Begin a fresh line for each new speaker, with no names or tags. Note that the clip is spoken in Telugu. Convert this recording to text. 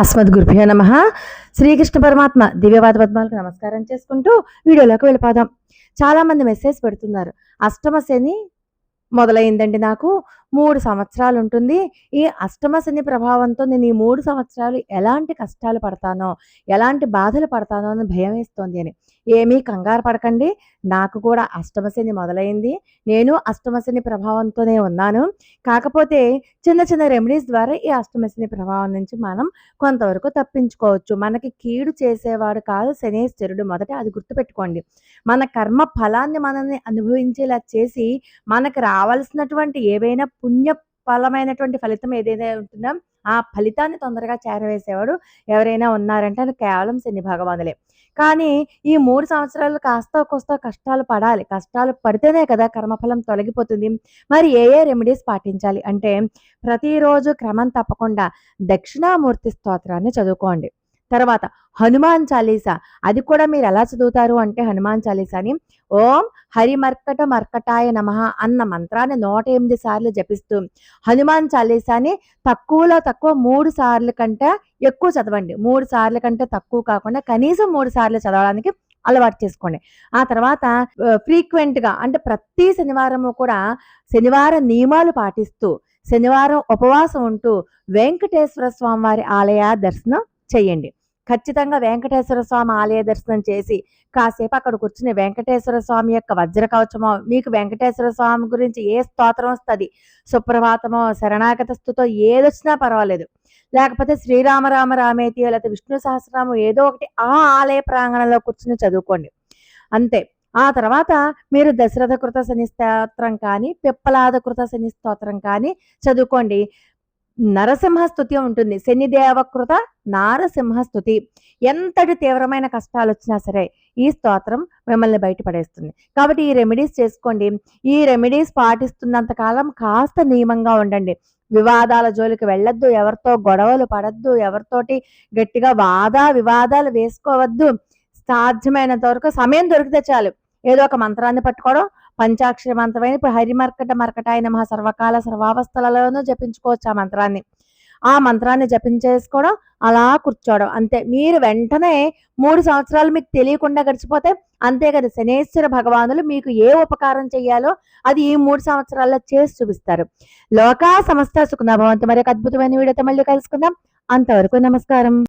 అస్మద్ గురుభ్యో నమ. శ్రీకృష్ణ పరమాత్మ దివ్యవాద పద్మాలకు నమస్కారం చేసుకుంటూ వీడియోలోకి వెళ్ళిపోదాం. చాలామంది మెసేజ్ పెడుతున్నారు. అష్టమ శని మొదలైందండి నాకు. మూడు సంవత్సరాలు ఉంటుంది ఈ అష్టమ శని ప్రభావంతో నేను ఈ మూడు సంవత్సరాలు ఎలాంటి కష్టాలు పడతానో ఎలాంటి బాధలు పడతానో అని భయం వేస్తోంది అని. ఏమీ కంగారు పడకండి. నాకు కూడా అష్టమ శని మొదలైంది. నేను అష్టమ శని ప్రభావంతోనే ఉన్నాను. కాకపోతే చిన్న చిన్న రెమెడీస్ ద్వారా ఈ అష్టమ శని ప్రభావం నుంచి మనం కొంతవరకు తప్పించుకోవచ్చు. మనకి కీడు చేసేవాడు కాదు శనేశ్వరుడు మొదట అది గుర్తుపెట్టుకోండి. మన కర్మ ఫలాన్ని మనల్ని అనుభవించేలా చేసి మనకు రావాల్సినటువంటి ఏవైనా పుణ్య ఫలమైనటువంటి ఫలితం ఏదైతే ఉంటుందో ఆ ఫలితాన్ని తొందరగా చేరవేసేవాడు ఎవరైనా ఉన్నారంటే అది కేవలం శని భగవానులే. కానీ ఈ మూడు సంవత్సరాలు కాస్త కోస్త కష్టాలు పడాలి. కష్టాలు పడితేనే కదా కర్మఫలం తొలగిపోతుంది. మరి ఏ ఏ రెమెడీస్ పాటించాలి? అంటే ప్రతిరోజు క్రమం తప్పకుండా దక్షిణామూర్తి స్తోత్రాన్ని చదువుకోండి. తర్వాత హనుమాన్ చాలీసా. అది కూడా మీరు ఎలా చదువుతారు అంటే హనుమాన్ చాలీసాని ఓం హరిమర్కట మర్కటాయ నమ అన్న మంత్రాన్ని నూట ఎనిమిది సార్లు జపిస్తూ హనుమాన్ చాలీసాని తక్కువలో తక్కువ మూడు సార్లు కంటే ఎక్కువ చదవండి. మూడు సార్లు కంటే తక్కువ కాకుండా కనీసం మూడు సార్లు చదవడానికి అలవాటు చేసుకోండి. ఆ తర్వాత ఫ్రీక్వెంట్గా అంటే ప్రతి శనివారము కూడా శనివార నియమాలు పాటిస్తూ శనివారం ఉపవాసం ఉంటూ వెంకటేశ్వర స్వామి వారి ఆలయ దర్శనం చేయండి. ఖచ్చితంగా వెంకటేశ్వర స్వామి ఆలయ దర్శనం చేసి కాసేపు అక్కడ కూర్చుని వెంకటేశ్వర స్వామి యొక్క వజ్ర కవచమో మీకు వెంకటేశ్వర స్వామి గురించి ఏ స్తోత్రం వస్తుంది సుప్రభాతమో శరణాగత స్థుతో ఏదొచ్చినా పర్వాలేదు. లేకపోతే శ్రీరామ రామ రామేతి లేకపోతే విష్ణు సహస్రనామం ఏదో ఒకటి ఆ ఆలయ ప్రాంగణంలో కూర్చుని చదువుకోండి. అంతే. ఆ తర్వాత మీరు దశరథ కృత శని స్తోత్రం కానీ పిప్పలాద కృత శని స్తోత్రం కానీ చదువుకోండి. నరసింహ స్థుతి ఉంటుంది. శనిదేవకృత నారసింహ స్థుతి ఎంతటి తీవ్రమైన కష్టాలు వచ్చినా సరే ఈ స్తోత్రం మిమ్మల్ని బయటపడేస్తుంది. కాబట్టి ఈ రెమెడీస్ చేసుకోండి. ఈ రెమెడీస్ పాటిస్తున్నంత కాలం కాస్త నియమంగా ఉండండి. వివాదాల జోలికి వెళ్ళొద్దు. ఎవరితో గొడవలు పడద్దు. ఎవరితోటి గట్టిగా వాదా వివాదాలు వేసుకోవద్దు. సాధ్యమైనంత వరకు సమయం దొరికితే చాలు. ఏదో ఒక మంత్రాన్ని పట్టుకోవడం పంచాక్షర మంత్రమైన ఇప్పుడు హరిమర్కట మర్కటాయ నమ సర్వకాల సర్వావస్థలలోనూ జపించుకోవచ్చు ఆ మంత్రాన్ని. ఆ మంత్రాన్ని జపించేసుకోవడం అలా కూర్చోవడం అంతే. మీరు వెంటనే మూడు సంవత్సరాలు మీకు తెలియకుండా గడిచిపోతే అంతే కదా శనేశ్వర భగవానులు మీకు ఏ ఉపకారం చేయాలో అది ఈ మూడు సంవత్సరాల్లో చేసి చూపిస్తారు. లోకా సమస్త సుఖన భవంతు. మరి ఒక అద్భుతమైన వీడియోతో మళ్ళీ కలుసుకుందాం. అంతవరకు నమస్కారం.